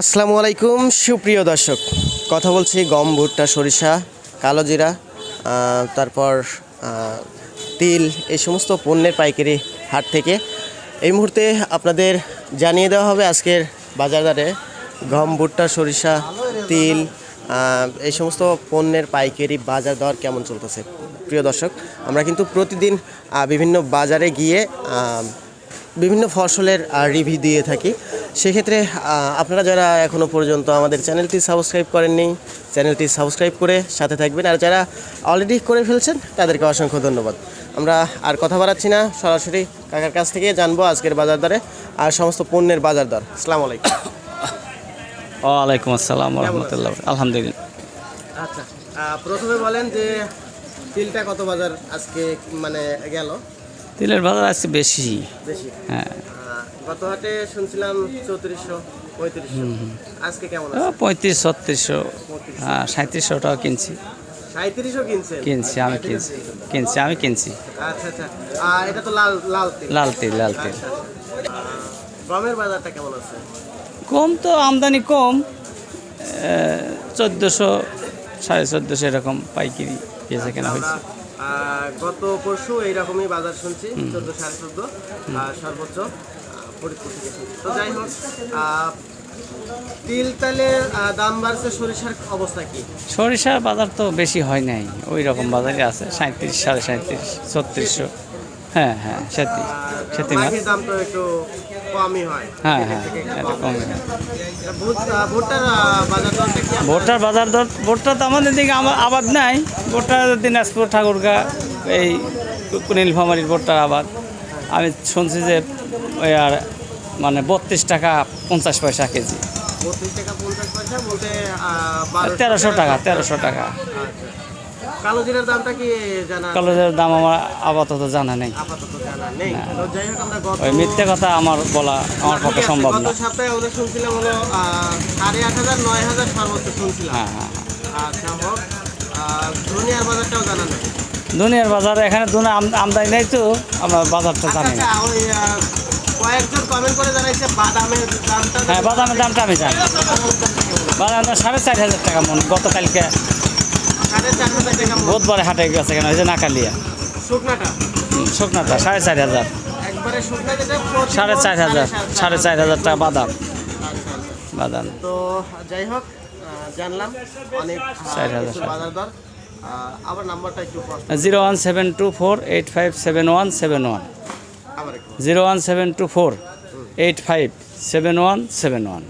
আসসালামু আলাইকুম, সুপ্রিয় দর্শক। কথা বলছি গম, ভুট্টা, সরিষা, কালো জিরা তারপর তিল, এই সমস্ত পণ্যের পাইকারি হাট থেকে। এই মুহূর্তে আপনাদের জানিয়ে দেওয়া হবে আজকের বাজার দরে গম, ভুট্টা, সরিষা, তিল এই সমস্ত পণ্যের পাইকারি বাজার দর কেমন চলতেছে? প্রিয় দর্শক, আমরা কিন্তু প্রতিদিন বিভিন্ন বাজারে গিয়ে বিভিন্ন ফসলের রিভিউ দিয়ে থাকি। সেক্ষেত্রে আপনারা যারা এখনও পর্যন্ত আমাদের চ্যানেলটি সাবস্ক্রাইব করেননি চ্যানেলটি সাবস্ক্রাইব করে সাথে থাকবেন। আর যারা অলরেডি করে ফেলছেন তাদেরকে অসংখ্য ধন্যবাদ। আমরা আর কথা বাড়াচ্ছি না সরাসরি কাকার কাছ থেকে জানব আজকের বাজার দরে আর সমস্ত পণ্যের বাজার দর। আসসালামু আলাইকুম। ওয়ালাইকুম আসসালাম রহমতুল্লাহ আলহামদুলিল্লাহ। আচ্ছা প্রথমে বলেন যে তিলটা কত বাজার আজকে মানে গেল? তিলের বাজার আজকে বেশি। বেশি। হ্যাঁ। গত হাটে শুনছিলাম চৌত্রিশশো পঁয়ত্রিশশো। আজকে কেমন পঁয়ত্রিশ ছত্রিশশো। হ্যাঁ কিনছি। কিনছেন? কিনছি আমি কিনছি। কিনছি আমি কিনছি। আচ্ছা আচ্ছা। আর এটা তো লাল লাল তিল। লাল তিল লাল তিল। আচ্ছা। গমের বাজারটা কেমন আছে? কম তো আমদানি কম। চোদ্দোশো সাড়ে চোদ্দোশো এরকম পাইকারি বেচা কেনা হয়েছে। আমরা গত পরশু এইরকমই বাজার শুনছি চোদ্দ সাড়ে চোদ্দ আর সর্বোচ্চ। ফরিদপুর থেকে তো যাই হোক তিল তেলের দাম বাড়ছে সরিষার অবস্থা কি? সরিষার বাজার তো বেশি হয় নাই ওই রকম বাজারে আছে সাঁত্রিশ সাড়ে সাঁত্রিশ ছত্রিশশো। হ্যাঁ হ্যাঁ সেটি সেটি মাছ দাম তো একটু কমই হয়। হ্যাঁ হ্যাঁ এটা হয়। বাজার দরটা কি ভোটার বাজার দর ভোটটা তো আমাদের দিকে আবাদ নাই। ভোটটা দিনাজপুর ঠাকুরগা এই নীলফামারির ভোটটার আবাদ। আমি শুনছি যে আর মানে বত্রিশ টাকা পঞ্চাশ পয়সা কেজি। তেরোশো টাকা। তেরোশো টাকা। আচ্ছা। কালো জিরার দামটা কি জানা কলেজের দাম আমার আপাতত জানা নেই। আপাতত জানা নেই। তো যাই হোক আমরা গত ওই মিথ্যে কথা আমার বলা আমার পক্ষে সম্ভব গত না সপ্তাহে আমরা শুনছিলাম হলো সর্বোচ্চ শুনছিলাম। হ্যাঁ হ্যাঁ আচ্ছা হোক। ধনিয়ার বাজারটাও জানা নেই। দুনিয়ার বাজারে এখানে দুনিয়া আমদানি নেই তো আমরা বাজারটা আচ্ছা জানি আচ্ছা ওই আহ, কয়েকজন কমেন্ট করে জানাইছে বাদামের দামটা হ্যাঁ বাদামের দামটা আমি জানি। বাদামের দাম সাড়ে চার হাজার টাকা মন গতকালকে। বুধবারে হাটে গেছে কেন ওই যে নাকালিয়া। শুকনাটা? শুকনাটা সাড়ে চার হাজার। সাড়ে চার হাজার সাড়ে চার হাজার টাকা বাদাম। আচ্ছা। বাদাম। তো যাই হোক জানলাম অনেক চার হাজার বাজার দর। আবার নাম্বারটা একটু zero one seven two four eight five seven one seven one. Zero one seven two four eight five seven one seven one.